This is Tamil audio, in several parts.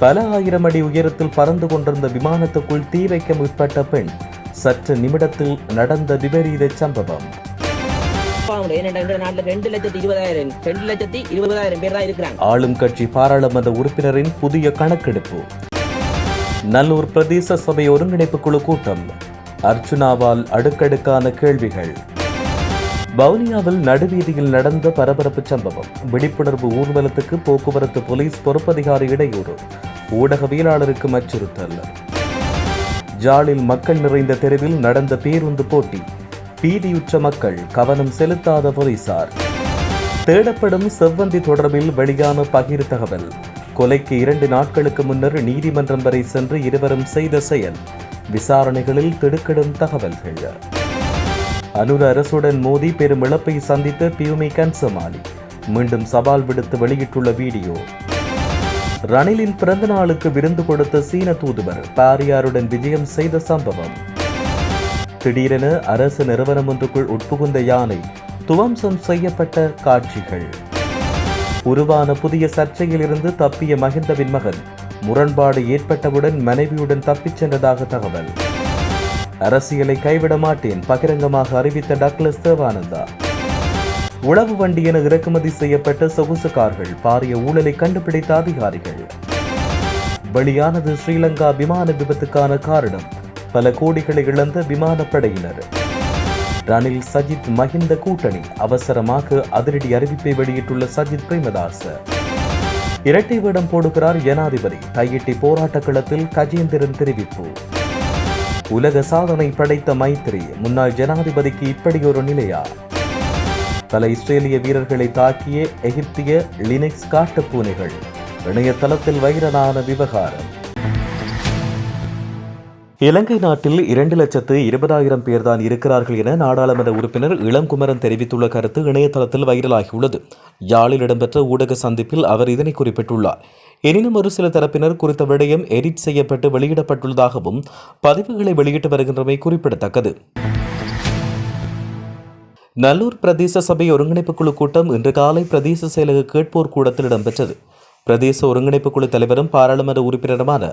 பல ஆயிரம் அடி உயரத்தில் பறந்து கொண்டிருந்த விமானத்துக்குள் தீ வைக்க முற்பட்ட பெண் சற்று நிமிடத்தில் நடந்த விபரீத சம்பவம். ஆளும் கட்சி பாராளுமன்ற உறுப்பினரின் புதிய கணக்கெடுப்பு. நல்லூர் பிரதேச சபை ஒருங்கிணைப்பு குழு கூட்டம். அர்ச்சுனாவால் அடுக்கடுக்கான கேள்விகள். வவுனியாவில் நடுவீதியில் நடந்த பரபரப்பு சம்பவம். விழிப்புணர்வு ஊர்வலத்துக்கு போக்குவரத்து போலீஸ் பொறுப்பதிகாரி இடையூறு. ஊடகவியலாளருக்கு அச்சுறுத்தல். ஜாலில் மக்கள் நிறைந்த தெருவில் நடந்த பேருந்து போட்டி. பீதியுற்ற மக்கள் கவனம் செலுத்தாத போலீசார். தேடப்படும் செவ்வந்தி தொடர்பில் வெளியான பகிர் தகவல். கொலைக்கு இரண்டு நாட்களுக்கு முன்னர் நீதிமன்றம் வரை சென்று இருவரும் செய்த செயல். விசாரணைகளில் திடுக்கிடும் தகவல்கள். அனுர அரசுடன் மோதி பெரும் இழப்பை சந்தித்த பியூமி கன்சமாலி. மீண்டும் சவால் விடுத்து வெளியிட்டுள்ள வீடியோ. ரணிலின் பிறந்த நாளுக்கு விருந்து கொடுத்த சீன தூதுவர் பாரியாருடன் விஜயம் செய்த சம்பவம். திடீரென அரசு நிறுவனம் ஒன்றுக்குள் உட்புகுந்த யானை துவம்சம் செய்யப்பட்ட காட்சிகள். உருவான புதிய சர்ச்சையிலிருந்து தப்பிய மகிந்தவின் மகன் முரண்பாடு ஏற்பட்டவுடன் மனைவியுடன் தப்பிச் சென்றதாக தகவல். அரசியலை கைவிட மாட்டேன் பகிரங்கமாக அறிவித்த டக்ளஸ் தேவானந்தா. உளவு வண்டி என இறக்குமதி செய்யப்பட்ட சொகுசு கார்கள் பாரிய ஊழலை கண்டுபிடித்த அதிகாரிகள். வெளியானது ஸ்ரீலங்கா விமான விபத்துக்கான காரணம். பல கோடிகளை இழந்த விமானப்படையினர் ரணில் சஜித் மஹிந்த கூட்டணி அவசரமாக அதிரடி அறிவிப்பை வெளியிட்டுள்ள சஜித் பிரேமதாச இரட்டை வேடம் போடுகிறார் ஜனாதிபதி. கையிட்டி போராட்ட களத்தில் கஜேந்திரன் தெரிவிப்பு. உலக சாதனை படைத்த மைத்ரி முன்னாள் ஜனாதிபதிக்கு இப்படி ஒரு நிலையா? பல இஸ்ரேலிய வீரர்களை தாக்கிய எகிப்திய லினக்ஸ் காட்டுப்பூனைகள். இணையதளத்தில் வைரலான விவகாரம். இலங்கை நாட்டில் இரண்டு லட்சத்து இருபதாயிரம் பேர்தான் இருக்கிறார்கள் என நாடாளுமன்ற உறுப்பினர் இளங்குமரன் தெரிவித்துள்ள கருத்து இணையதளத்தில் வைரலாகியுள்ளது. யாழில் இடம்பெற்ற ஊடக சந்திப்பில் அவர் இதனை குறிப்பிட்டுள்ளார். எனினும் ஒரு சில தரப்பினர் குறித்த விடயம் எடிட் செய்யப்பட்டு வெளியிடப்பட்டுள்ளதாகவும் பதிவுகளை வெளியிட்டு வருகின்றமை குறிப்பிடத்தக்கது. நல்லூர் பிரதேச சபை ஒருங்கிணைப்பு குழு கூட்டம் இன்று காலை பிரதேச செயலக கேட்போர் கூடத்தில் இடம்பெற்றது. பிரதேச ஒருங்கிணைப்பு குழு தலைவரும் பாராளுமன்ற உறுப்பினருமான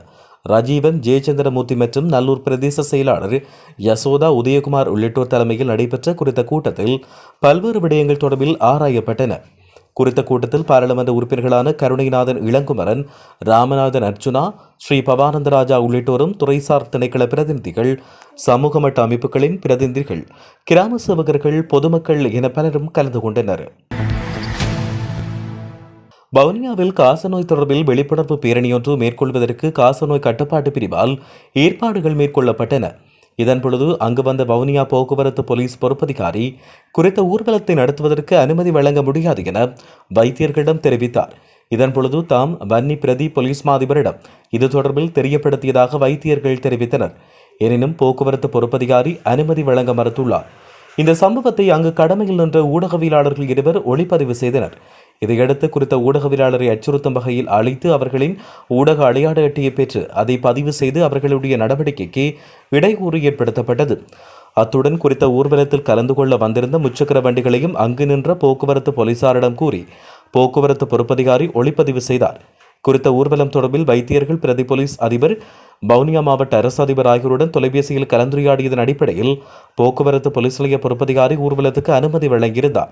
ரஜீவன் ஜெயச்சந்திரமூர்த்தி மற்றும் நல்லூர் பிரதேச செயலாளர் யசோதா உதயகுமார் உள்ளிட்டோர் தலைமையில் நடைபெற்ற குறித்த கூட்டத்தில் பல்வேறு விடயங்கள் தொடர்பில் ஆராயப்பட்டன. குறித்த கூட்டத்தில் பாராளுமன்ற உறுப்பினர்களான கருணைநாதன் இளங்குமரன் ராமநாதன் அர்ச்சுனா ஸ்ரீ பவானந்தராஜா உள்ளிட்டோரும் துறைசார் திணைக்கள பிரதிநிதிகள் சமூக மட்ட அமைப்புகளின் பிரதிநிதிகள் கிராம சேவகர்கள் பொதுமக்கள் என பலரும் கலந்து கொண்டனர். வவுனியாவில் காசநோய் தொடர்பில் விழிப்புணர்வு பேரணியொன்று மேற்கொள்வதற்கு காசநோய் கட்டுப்பாட்டு பிரிவால் ஏற்பாடுகள் மேற்கொள்ளப்பட்டன. இதன் பொழுது அங்கு வந்த வவுனியா போக்குவரத்து போலீஸ் பொறுப்பதிகாரி குறித்த ஊர்வலத்தை நடத்துவதற்கு அனுமதி வழங்க முடியாது என வைத்தியர்களிடம் தெரிவித்தார். இதன் பொழுது தாம் வன்னி பிரதி போலீஸ் மாதிபரிடம் இது தொடர்பில் தெரியப்படுத்தியதாக வைத்தியர்கள் தெரிவித்தனர். எனினும் போக்குவரத்து பொறுப்பதிகாரி அனுமதி வழங்க மறுத்துள்ளார். இந்த சம்பவத்தை அங்கு கடமையில் நின்ற ஊடகவியலாளர்கள் இருவர் ஒளிப்பதிவு செய்தனர். இதையடுத்து குறித்த ஊடகவியலாளரை அச்சுறுத்தும் வகையில் அழைத்து அவர்களின் ஊடக அடையாள அட்டையை பெற்று அதை பதிவு செய்து அவர்களுடைய நடவடிக்கைக்கு இடையூறு ஏற்படுத்தப்பட்டது. அத்துடன் குறித்த ஊர்வலத்தில் கலந்து கொள்ள வந்திருந்த முச்சக்கர வண்டிகளையும் அங்கு நின்ற போக்குவரத்து போலீசாரிடம் கூறி போக்குவரத்து பொறுப்பதிகாரி ஒளிப்பதிவு செய்தார். குறித்த ஊர்வலம் தொடர்பில் வைத்தியர்கள் பிரதி போலீஸ் அதிபர் வவுனியா மாவட்ட அரசு அதிபர் ஆகியோருடன் தொலைபேசியில் கலந்துரையாடியதன் அடிப்படையில் போக்குவரத்து போலீஸ் நிலைய பொறுப்பதிகாரி ஊர்வலத்துக்கு அனுமதி வழங்கியிருந்தார்.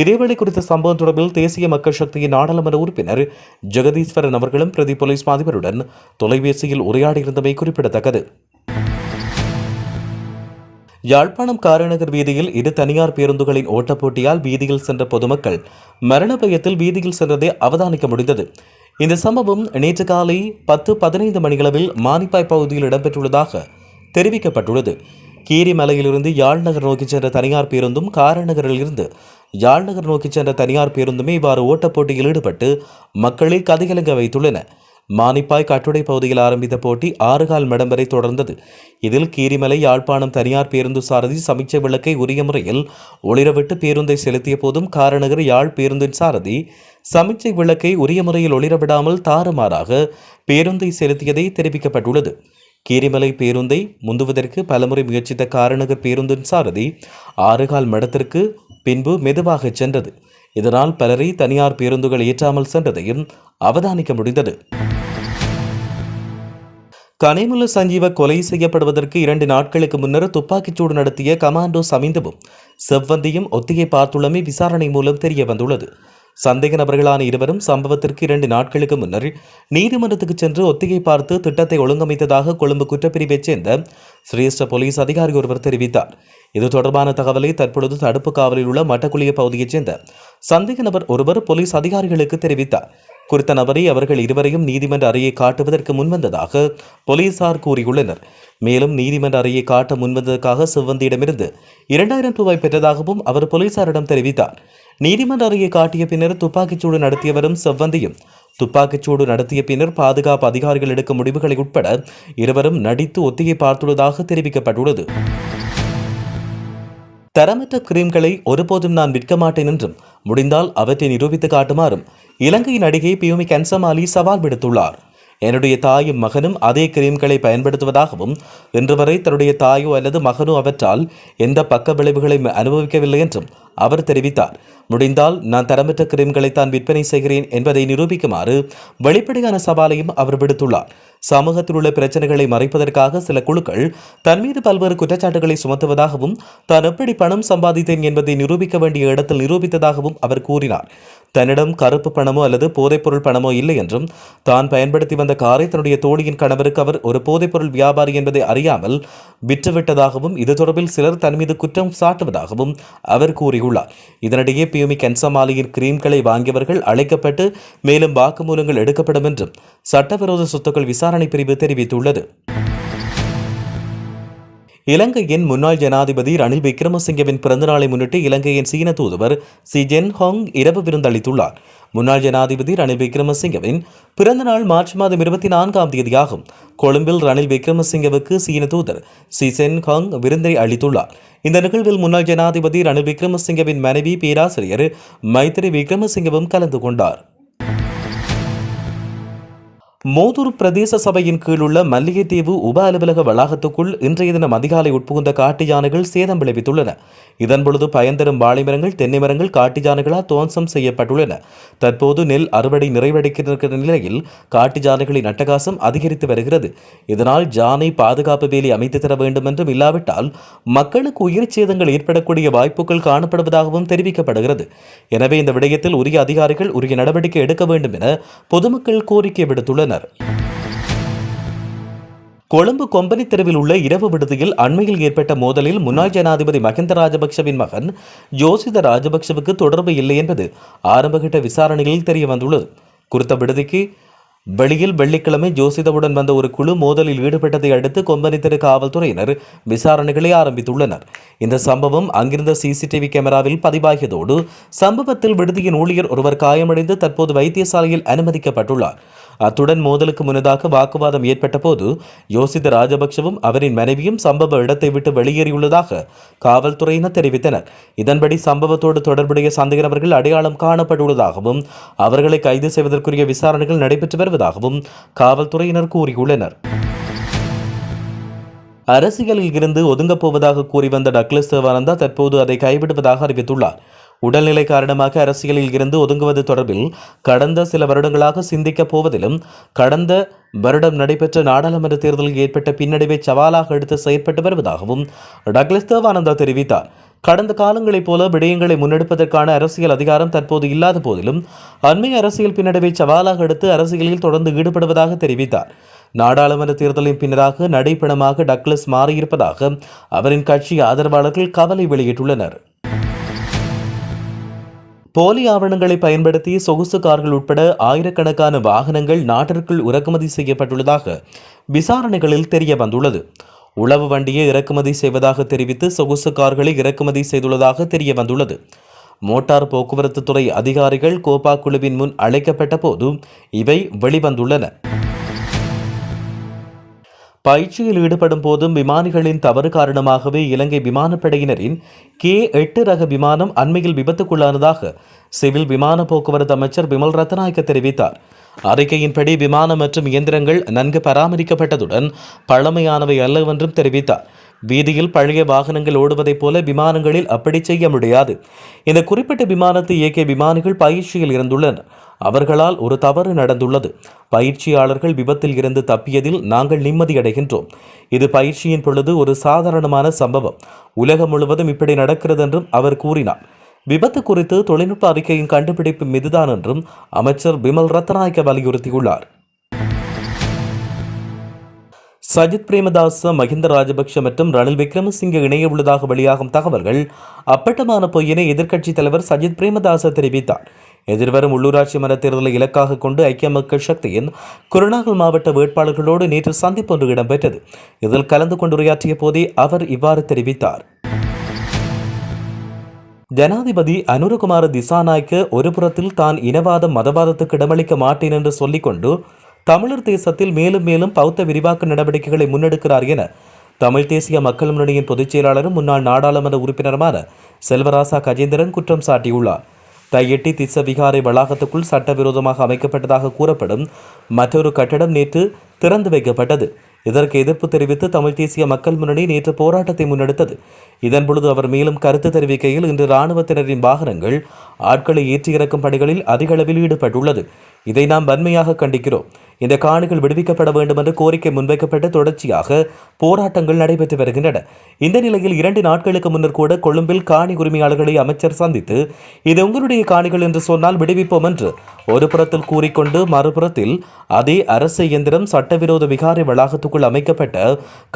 இதேவேளை குறித்த சம்பவம் தொடர்பில் தேசிய மக்கள் சக்தியின் நாடாளுமன்ற உறுப்பினர் ஜெகதீஸ்வரன் அவர்களும் பிரதி போலீஸ் அதிபருடன் தொலைபேசியில் உரையாடியிருந்தமை குறிப்பிடத்தக்கது. யாழ்ப்பாணம் காரநகர் வீதியில் இரு தனியார் பேருந்துகளின் ஓட்டப்போட்டியால் வீதியில் சென்ற பொதுமக்கள் மரண பயத்தில் வீதியில் சென்றதை அவதானிக்க முடிந்தது. இந்த சம்பவம் நேற்று காலை பத்து பதினைந்து மணியளவில் மானிப்பாய் பகுதியில் இடம்பெற்றுள்ளதாக தெரிவிக்கப்பட்டுள்ளது. கீரிமலையிலிருந்து யாழ்நகர் நோக்கி சென்ற தனியார் பேருந்தும் காரநகரில் இருந்து யாழ்நகர் நோக்கி சென்ற தனியார் பேருந்துமே இவ்வாறு ஓட்டப் போட்டியில் ஈடுபட்டு மக்களை கதிகலங்க வைத்துள்ளன. மானிப்பாய் கட்டுடை பகுதியில் ஆரம்பித்த போட்டி ஆறு கால் மடம் வரை தொடர்ந்தது. இதில் கீரிமலை யாழ்ப்பாணம் தனியார் பேருந்து சாரதி சமீட்சை விளக்கை உரிய முறையில் ஒளிரவிட்டு பேருந்தை செலுத்திய போதும் காரநகர் யாழ் பேருந்தின் சாரதி சமீட்சை விளக்கை உரிய முறையில் ஒளிரவிடாமல் தாறுமாறாக பேருந்தை செலுத்தியதை தெரிவிக்கப்பட்டுள்ளது. கீரிமலை பேருந்தை முந்துவதற்கு பலமுறை முயற்சித்த காரநகர் பேருந்தின் சாரதி ஆறுகால் மடத்திற்கு பின்பு மெதுவாக சென்றது. இதனால் பலரை தனியார் பேருந்துகள் ஏற்றாமல் சென்றதையும் அவதானிக்க முடிந்தது. கனிமுல சஞ்சீவ கொலை செய்யப்படுவதற்கு இரண்டு நாட்களுக்கு முன்னர் துப்பாக்கிச்சூடு நடத்திய கமாண்டோ சமிந்தவும் செவ்வந்தியும் ஒத்திகை பார்த்துள்ளமை விசாரணை மூலம் தெரிய வந்துள்ளது. சந்தேக நபர்களான இருவரும் சம்பவத்திற்கு இரண்டு நாட்களுக்கு முன்னர் நீதிமன்றத்துக்கு சென்று ஒத்திகை பார்த்து திட்டத்தை ஒழுங்கமைத்ததாக கொழும்பு குற்றப்பிரிவைச் சேர்ந்த சிரேஷ்ட போலீஸ் அதிகாரி ஒருவர் தெரிவித்தார். இது தொடர்பான தகவலை தற்பொழுது தடுப்பு காவலில் உள்ள மட்டக்குளிய பகுதியைச் சேர்ந்த சந்தேக நபர் ஒருவர் போலீஸ் அதிகாரிகளுக்கு தெரிவித்தார். குறித்த நபரை அவர்கள் இருவரையும் நீதிமன்ற அறையை காட்டுவதற்கு முன்வந்ததாக போலீசார் கூறியுள்ளனர். மேலும் நீதிமன்ற அறையை காட்ட முன்வந்ததற்காக சிவந்தியிடமிருந்து இரண்டாயிரம் ரூபாய் பெற்றதாகவும் அவர் போலீசாரிடம் தெரிவித்தார். நீதிமன்ற அறையை காட்டிய பின்னர் துப்பாக்கிச்சூடு நடத்தியவரும் செவ்வந்தியும் துப்பாக்கிச்சூடு நடத்திய பின்னர் பாதுகாப்பு அதிகாரிகள் எடுக்கும் முடிவுகளை உட்பட இருவரும் நடித்து ஒத்திகை பார்த்துள்ளதாக தெரிவிக்கப்பட்டுள்ளது. தரமற்ற கிரீம்களை ஒருபோதும் நான் விற்க மாட்டேன் என்றும் முடிந்தால் அவற்றை நிரூபித்து காட்டுமாறும் இலங்கை நடிகை பியூமி கன்சமாலி சவால் விடுத்துள்ளார். என்னுடைய தாயும் மகனும் அதே கிரீம்களை பயன்படுத்துவதாகவும் இன்று வரை தன்னுடைய தாயோ அல்லது மகனோ அவற்றால் எந்த பக்க விளைவுகளையும் அனுபவிக்கவில்லை என்றும் அவர் தெரிவித்தார். முடிந்தால் நான் தரமற்ற கிரீம்களை தான் விற்பனை செய்கிறேன் என்பதை நிரூபிக்குமாறு வெளிப்படையான சவாலையும் அவர் விடுத்துள்ளார். சமூகத்தில் உள்ள பிரச்சனைகளை மறைப்பதற்காக சில குழுக்கள் தன் மீது பல்வேறு குற்றச்சாட்டுகளை சுமத்துவதாகவும் தான் எப்படி பணம் சம்பாதித்தேன் என்பதை நிரூபிக்க வேண்டிய இடத்தில் நிரூபித்ததாகவும் அவர் கூறினார். தன்னிடம் கருப்பு பணமோ அல்லது போதைப்பொருள் பணமோ இல்லை என்றும் தான் பயன்படுத்தி வந்த காரை தன்னுடைய தோழியின் கணவருக்கு அவர் ஒரு போதைப்பொருள் வியாபாரி என்பதை அறியாமல் விற்றுவிட்டதாகவும் இது தொடர்பில் சிலர் தன் மீது குற்றம் சாட்டுவதாகவும் அவர் கூறியுள்ளார். இதனிடையே பியூமி கென்சமாலியின் கிரீம்களை வாங்கியவர்கள் அழைக்கப்பட்டு மேலும் வாக்குமூலங்கள் எடுக்கப்படும் என்றும் சட்டவிரோத சொத்துக்கள் விசாரணை பிரிவு தெரிவித்துள்ளது. இலங்கையின் முன்னாள் ஜனாதிபதி ரணில் விக்ரமசிங்கவின் பிறந்தநாளை முன்னிட்டு இலங்கையின் சீன தூதுவர் சி ஜென் ஹாங் இரவு விருந்தளித்துள்ளார். முன்னாள் ஜனாதிபதி ரணில் விக்ரமசிங்கவின் பிறந்தநாள் மார்ச் மாதம் இருபத்தி நான்காம் தேதியாகும். கொழும்பில் ரணில் விக்ரமசிங்கவுக்கு சீன தூதர் சி சென் ஹாங் விருந்தை அளித்துள்ளார். இந்த நிகழ்வில் முன்னாள் ஜனாதிபதி ரணில் விக்ரமசிங்கவின் மனைவி பேராசிரியர் மைத்திரி விக்ரமசிங்கவும் கலந்து கொண்டார். மோதூர் பிரதேச சபையின் கீழுள்ள மல்லிகைத்தீவு உப அலுவலக வளாகத்துக்குள் இன்றைய தினம் அதிகாலை உட்புகுந்த காட்டு யானைகள் சேதம் விளைவித்துள்ளன. இதன்பொழுது பயன்தரும் வாழைமரங்கள் தென்னை மரங்கள் காட்டு யானைகளால் துவம்சம் செய்யப்பட்டுள்ளன. தற்போது நெல் அறுவடை நிறைவடைக்கின்ற நிலையில் காட்டு யானைகளின் அட்டகாசம் அதிகரித்து வருகிறது. இதனால் ஜானை பாதுகாப்பு வேலி அமைத்து தர வேண்டும் என்றும் இல்லாவிட்டால் மக்களுக்கு உயிர் சேதங்கள் ஏற்படக்கூடிய வாய்ப்புகள் காணப்படுவதாகவும் தெரிவிக்கப்படுகிறது. எனவே இந்த விடயத்தில் உரிய அதிகாரிகள் உரிய நடவடிக்கை எடுக்க வேண்டும் என பொதுமக்கள் கோரிக்கை விடுத்துள்ளனர். கொழும்பு கொம்பனி தெருவில் உள்ள இரவு விடுதியில் அண்மையில் ஏற்பட்ட மோதலில் முன்னாள் ஜனாதிபதி மஹிந்த ராஜபக்சவின் மகன் ஜோசித ராஜபக்சவுக்கு தொடர்பு இல்லை என்பது ஆரம்பகட்ட விசாரணைகளில் தெரிய வந்துள்ளது குறித்த விடுதிக்கு வெளியில் வெள்ளிக்கிழமை ஜோசிதவுடன் வந்த ஒரு குழு மோதலில் ஈடுபட்டதை அடுத்து கொம்பனி தெரு காவல்துறையினர் விசாரணைகளை ஆரம்பித்துள்ளனர். இந்த சம்பவம் அங்கிருந்த சிசிடிவி கேமராவில் பதிவாகியதோடு சம்பவத்தில் விடுதியின் ஊழியர் ஒருவர் காயமடைந்து தற்போது வைத்தியசாலையில் அனுமதிக்கப்பட்டுள்ளார். அத்துடன் மோதலுக்கு முன்னதாக வாக்குவாதம் ஏற்பட்ட போது யோசித ராஜபக்சவும் அவரின் மனைவியும் சம்பவ இடத்தை விட்டு வெளியேறியுள்ளதாக காவல்துறையினர் தெரிவித்தனர். இதன்படி சம்பவத்தோடு தொடர்புடைய சந்தேக நபர்கள் அடையாளம் காணப்பட்டுள்ளதாகவும் அவர்களை கைது செய்வதற்குரிய விசாரணைகள் நடைபெற்று வருவதாகவும் காவல்துறையினர் கூறியுள்ளனர். அரசியலில் இருந்து ஒதுங்கப் போவதாக கூறி வந்த டக்ளஸ் தேவானந்தா தற்போது அதை கைவிடுவதாக அறிவித்துள்ளார். உடல்நிலை காரணமாக அரசியலில் இருந்து ஒதுங்குவது தொடர்பில் கடந்த சில வருடங்களாக சிந்திக்கப் போவதிலும் கடந்த வருடம் நடைபெற்ற நாடாளுமன்ற தேர்தலில் ஏற்பட்ட பின்னடைவை சவாலாக எடுத்து செயற்பட்டு வருவதாகவும் டக்ளஸ் தேவானந்தா தெரிவித்தார். கடந்த காலங்களைப் போல விடயங்களை முன்னெடுப்பதற்கான அரசியல் அதிகாரம் தற்போது இல்லாத போதிலும் அண்மை அரசியல் பின்னடைவை சவாலாக எடுத்து அரசியலில் தொடர்ந்து ஈடுபடுவதாக தெரிவித்தார். நாடாளுமன்ற தேர்தலின் பின்னராக நடைப்பணமாக டக்ளஸ் மாறியிருப்பதாக அவரின் கட்சி ஆதரவாளர்கள் கவலை வெளியிட்டுள்ளனர். போலி ஆவணங்களை பயன்படுத்தி சொகுசு கார்கள் உட்பட ஆயிரக்கணக்கான வாகனங்கள் நாட்டிற்குள் இறக்குமதி செய்யப்பட்டுள்ளதாக விசாரணைகளில் தெரிய வந்துள்ளது உளவு வண்டியை இறக்குமதி செய்வதாக தெரிவித்து சொகுசு கார்களை இறக்குமதி செய்துள்ளதாக தெரிய வந்துள்ளது மோட்டார் போக்குவரத்து துறை அதிகாரிகள் கோபா குழுவின் முன் அழைக்கப்பட்ட போது இவை வெளிவந்துள்ளன. பயிற்சியில் ஈடுபடும் போதும் விமானிகளின் தவறு காரணமாகவே இலங்கை விமானப்படையினரின் கே எட்டு ரக விமானம் அண்மையில் விபத்துக்குள்ளானதாக சிவில் விமான போக்குவரத்து அமைச்சர் விமல் ரத்நாயக்க தெரிவித்தார். அறிக்கையின்படி விமானம் மற்றும் இயந்திரங்கள் நன்கு பராமரிக்கப்பட்டதுடன் பழமையானவை அல்லவென்றும் தெரிவித்தார். வீதியில் பழைய வாகனங்கள் ஓடுவதைப் போல விமானங்களில் அப்படி செய்ய முடியாது. இந்த குறிப்பிட்ட விமானத்தை இயக்கிய விமானிகள் பயிற்சியில் இருந்துள்ளனர். அவர்களால் ஒரு தவறு நடந்துள்ளது. பயிற்சியாளர்கள் விபத்தில் இருந்து தப்பியதில் நாங்கள் நிம்மதியடைகின்றோம். இது பயிற்சியின் பொழுது ஒரு சாதாரணமான சம்பவம். உலகம் முழுவதும் இப்படி நடக்கிறது என்றும் அவர் கூறினார். விபத்து குறித்து தொழில்நுட்ப அறிக்கையின் கண்டுபிடிப்பு மீதுதான் என்றும் அமைச்சர் பிமல் ரத்நாயக்க வலியுறுத்தியுள்ளார். சஜித் பிரேமதாச மஹிந்த ராஜபக்ஷ மற்றும் ரணில் விக்ரமசிங்க இணைய உள்ளதாக வெளியாகும் தகவல்கள் அப்பட்டமான பொய்யினை எதிர்க்கட்சித் தலைவர் சஜித் பிரேமதாச தெரிவித்தார். எதிர்வரும் உள்ளூராட்சி மன்ற தேர்தலை இலக்காக கொண்டு ஐக்கிய மக்கள் சக்தியின் குருநாகல் மாவட்ட வேட்பாளர்களோடு நேற்று சந்திப்பு ஒன்று இடம்பெற்றது. இதில் கலந்து கொண்டு உரையாற்றிய போதே அவர் இவ்வாறு தெரிவித்தார். ஜனாதிபதி அனுரகுமார திசாநாயக்க ஒரு புறத்தில் தான் இனவாதம் மதவாதத்துக்கு இடமளிக்க மாட்டேன் என்று சொல்லிக்கொண்டு தமிழர் தேசத்தில் மேலும் மேலும் பௌத்த விரிவாக்க நடவடிக்கைகளை முன்னெடுக்கிறார் என தமிழ் தேசிய மக்கள் முன்னணியின் பொதுச் செயலாளரும் முன்னாள் நாடாளுமன்ற உறுப்பினருமான செல்வராசா கஜேந்திரன் குற்றம் சாட்டியுள்ளார். தையெட்டி திச விகாரை வளாகத்துக்குள் சட்டவிரோதமாக அமைக்கப்பட்டதாக கூறப்படும் மற்றொரு கட்டடம் நேற்று திறந்து வைக்கப்பட்டது. இதற்கு எதிர்ப்பு தெரிவித்து தமிழ் தேசிய மக்கள் முன்னணி நேற்று போராட்டத்தை முன்னெடுத்தது. இதன்பொழுது அவர் மேலும் கருத்து தெரிவிக்கையில் இன்று இராணுவத்தினரின் வாகனங்கள் ஆட்களை ஏற்றி இறக்கும் பணிகளில் அதிக அளவில் ஈடுபட்டுள்ளது. இதை நாம் வன்மையாக கண்டிக்கிறோம். இந்த காணிகள் விடுவிக்கப்பட வேண்டும் என்று கோரிக்கை முன்வைக்கப்பட்டு தொடர்ச்சியாக போராட்டங்கள் நடைபெற்று வருகின்றன. இந்த நிலையில் இரண்டு நாட்களுக்கு முன்னர் கூட கொழும்பில் காணி உரிமையாளர்களை அமைச்சர் சந்தித்து இது உங்களுடைய காணிகள் என்று சொன்னால் விடுவிப்போம் என்று ஒரு புறத்தில் கூறிக்கொண்டு மறுபுறத்தில் அதே அரசு இயந்திரம் சட்டவிரோத விகாரை வளாகத்துக்குள் அமைக்கப்பட்ட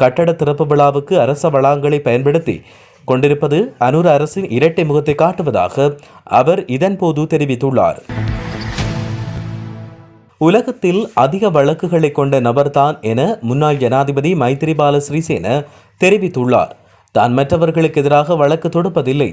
கட்டட திறப்பு விழாவுக்கு அரச வளாகங்களை பயன்படுத்தி கொண்டிருப்பது அனூர் அரசின் இரட்டை முகத்தை காட்டுவதாக அவர் இதன்போது தெரிவித்துள்ளார். உலகத்தில் அதிக வழக்குகளை கொண்ட நபர்தான் என முன்னாள் ஜனாதிபதி மைத்திரிபால சிறிசேன தெரிவித்துள்ளார். தான் மற்றவர்களுக்கு எதிராக வழக்கு தொடுப்பதில்லை.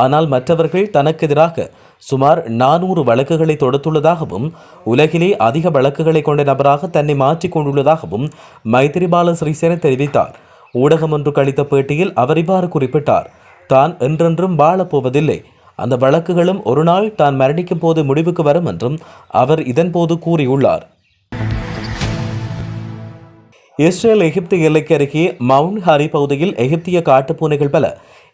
ஆனால் மற்றவர்கள் தனக்கு எதிராக சுமார் நானூறு வழக்குகளை தொடுத்துள்ளதாகவும் உலகிலே அதிக வழக்குகளை கொண்ட நபராக தன்னை மாற்றிக் கொண்டுள்ளதாகவும் மைத்திரிபால சிறிசேன தெரிவித்தார். ஊடகம் ஒன்று கழித்த பேட்டியில் அவர் இவ்வாறு குறிப்பிட்டார் தான் என்றென்றும் வாழப்போவதில்லை. அந்த வழக்குகளும் ஒரு நாள் தான் மரணிக்கும் போது முடிவுக்கு வரும் என்றும் அவர் இதன்போது கூறியுள்ளார். இஸ்ரேல் எகிப்து எல்லைக்கு அருகே மவுண்ட் ஹரி பகுதியில் எகிப்திய காட்டுப்பூனைகள் பல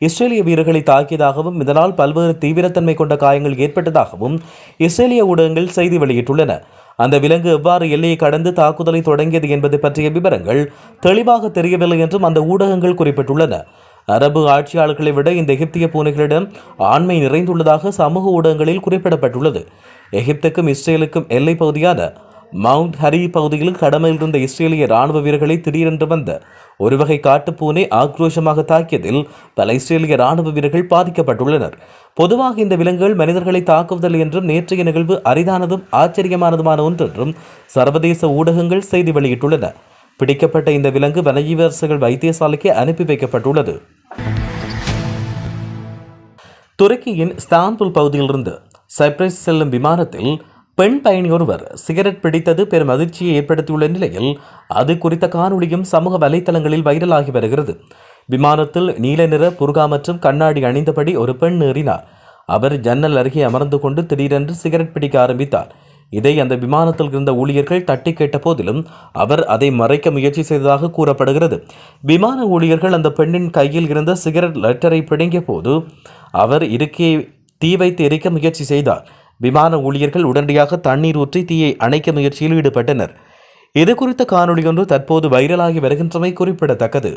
இஸ்ரேலிய வீரர்களை தாக்கியதாகவும் இதனால் பல்வேறு தீவிரத்தன்மை கொண்ட காயங்கள் ஏற்பட்டதாகவும் இஸ்ரேலிய ஊடகங்கள் செய்தி வெளியிட்டுள்ளன. அந்த விலங்கு எவ்வாறு எல்லையை கடந்து தாக்குதலை தொடங்கியது என்பது பற்றிய விவரங்கள் தெளிவாக தெரியவில்லை என்றும் அந்த ஊடகங்கள் குறிப்பிட்டுள்ளன. அரபு ஆட்சியாளர்களை விட இந்த எகிப்திய பூனைகளிடம் ஆண்மை நிறைந்துள்ளதாக சமூக ஊடகங்களில் குறிப்பிடப்பட்டுள்ளது. எகிப்துக்கும் இஸ்ரேலுக்கும் எல்லை பகுதியான மவுண்ட் ஹரி பகுதியில் கடமையில் இருந்த இஸ்ரேலிய ராணுவ வீரர்களை திடீரென்று வந்த ஒரு வகை காட்டுப்பூனை ஆக்ரோஷமாக தாக்கியதில் பல இஸ்ரேலிய ராணுவ வீரர்கள் பாதிக்கப்பட்டுள்ளனர். பொதுவாக இந்த விலங்குகள் மனிதர்களை தாக்குவதில்லை என்றும் நேற்றைய நிகழ்வு அரிதானதும் ஆச்சரியமானதுமான ஒன்றென்றும் சர்வதேச ஊடகங்கள் செய்தி வெளியிட்டுள்ளன. பிடிக்கப்பட்ட இந்த விலங்கு வனஜீவரசுகள் வைத்தியசாலைக்கு அனுப்பி வைக்கப்பட்டுள்ளது. துருக்கியின் ஸ்தாம்புல் பகுதியிலிருந்து சைப்ரஸ் செல்லும் விமானத்தில் பெண் பயணி ஒருவர் சிகரெட் பிடித்தது பெரும் அதிர்ச்சியை ஏற்படுத்தியுள்ள நிலையில் அது குறித்த காணொளியும் சமூக வலைத்தளங்களில் வைரலாகி வருகிறது. விமானத்தில் நீல நிற புர்கா மற்றும் கண்ணாடி அணிந்தபடி ஒரு பெண் ஏறினார். அவர் ஜன்னல் அருகே அமர்ந்து கொண்டு திடீரென்று சிகரெட் பிடிக்க ஆரம்பித்தார். இதை அந்த விமானத்தில் இருந்த ஊழியர்கள் தட்டி கேட்ட போதிலும் அவர் அதை மறைக்க முயற்சி செய்ததாக கூறப்படுகிறது. விமான ஊழியர்கள் அந்த பெண்ணின் கையில் இருந்த சிகரெட் லெட்டரை பிடுங்கிய போது அவர் இருக்கையை தீ வைத்து எரிக்க முயற்சி செய்தார். விமான ஊழியர்கள் உடனடியாக தண்ணீர் ஊற்றி தீயை அணைக்க முயற்சியில் ஈடுபட்டனர். இது குறித்த காணொளி ஒன்று தற்போது வைரலாகி வருகின்றமை குறிப்பிடத்தக்கது.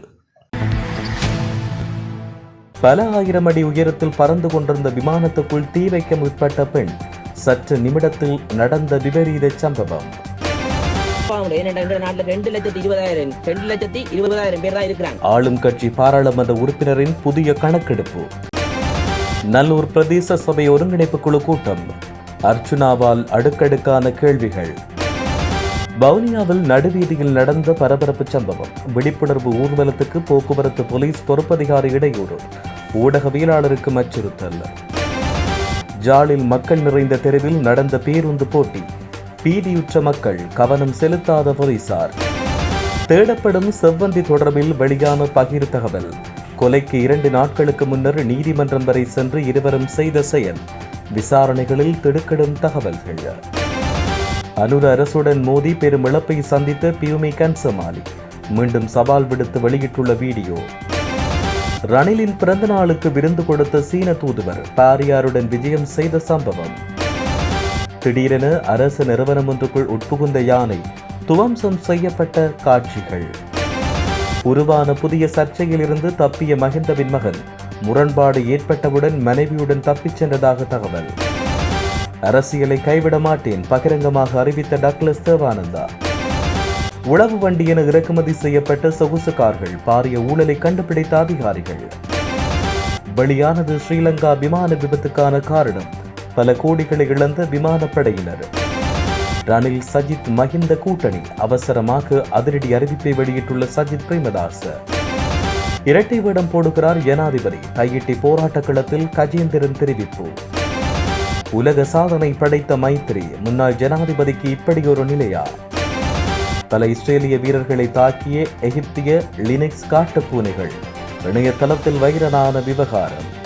பல ஆயிரம் அடி உயரத்தில் பறந்து கொண்டிருந்த விமானத்துக்குள் தீ வைக்க முற்பட்ட பெண் சற்று நிமிடத்தில் நடந்த விபரீத சம்பவம். ஆளும் கட்சி பாராளுமன்ற உறுப்பினரின் புதிய கணக்கெடுப்பு. நல்லூர் பிரதேச சபை ஒருங்கிணைப்பு குழு கூட்டம். அர்ச்சுனாவால் அடுக்கடுக்கான கேள்விகள். வவுனியாவில் நடுவீதியில் நடந்த பரபரப்பு சம்பவம். விழிப்புணர்வு ஊர்வலத்துக்கு போக்குவரத்து போலீஸ் பொறுப்பதிகாரி இடையூறு. ஊடகவியலாளருக்கு அச்சுறுத்தல். ஜாலில் மக்கள் நிறைந்த தெருவில் நடந்த பேருந்து போட்டி. பீதியுற்ற மக்கள் கவனம் செலுத்தாத போலீசார். தேடப்படும் செவ்வந்தி தொடர்பில் வெளியான பகிர் தகவல் கொலைக்கு இரண்டு நாட்களுக்கு முன்னர் நீதிமன்றம் வரை சென்று இருவரும் செய்த செயல். விசாரணைகளில் திடுக்கிடும் தகவல்கள். அனுர அரசுடன் மோதி பெரும் இழப்பை சந்தித்த பியூமி கன்சமாலி. மீண்டும் சவால் விடுத்து வெளியிட்டுள்ள வீடியோ. ரணிலின் பிறந்த நாளுக்கு விருந்து கொடுத்த சீன தூதுவர் பாரியாருடன் விஜயம் செய்த சம்பவம். திடீரென அரசு நிறுவனம் ஒன்றுக்குள் உட்புகுந்த யானை துவம்சம் செய்யப்பட்ட காட்சிகள். உருவான புதிய சர்ச்சையிலிருந்து தப்பிய மகிந்தவின் மகன். முரண்பாடு ஏற்பட்டவுடன் மனைவியுடன் தப்பிச் சென்றதாக தகவல். அரசியலை கைவிட மாட்டேன் பகிரங்கமாக அறிவித்த டக்ளஸ் தேவானந்தா. உளவு வண்டி என இறக்குமதி செய்யப்பட்ட சொகுசு கார்கள் பாரிய ஊழலை கண்டுபிடித்த அதிகாரிகள். வெளியானது ஸ்ரீலங்கா விமான விபத்துக்கான காரணம். பல கோடிகளை இழந்த விமானப்படையினர். ரணில் சஜித் மஹிந்த கூட்டணி. அவசரமாக அதிரடி அறிவிப்பை வெளியிட்டுள்ள சஜித் பிரேமதாச இரட்டை வேடம் போடுகிறார் ஜனாதிபதி. கையிட்டி போராட்ட களத்தில் கஜேந்திரன் தெரிவிப்பு. உலக சாதனை படைத்த மைத்ரி முன்னாள் ஜனாதிபதிக்கு இப்படி ஒரு நிலையா? பல இஸ்ரேலிய வீரர்களை தாக்கிய எகிப்திய லினக்ஸ் காட்டுப்பூனைகள் இணையதளத்தில் வைரனான விவகாரம்.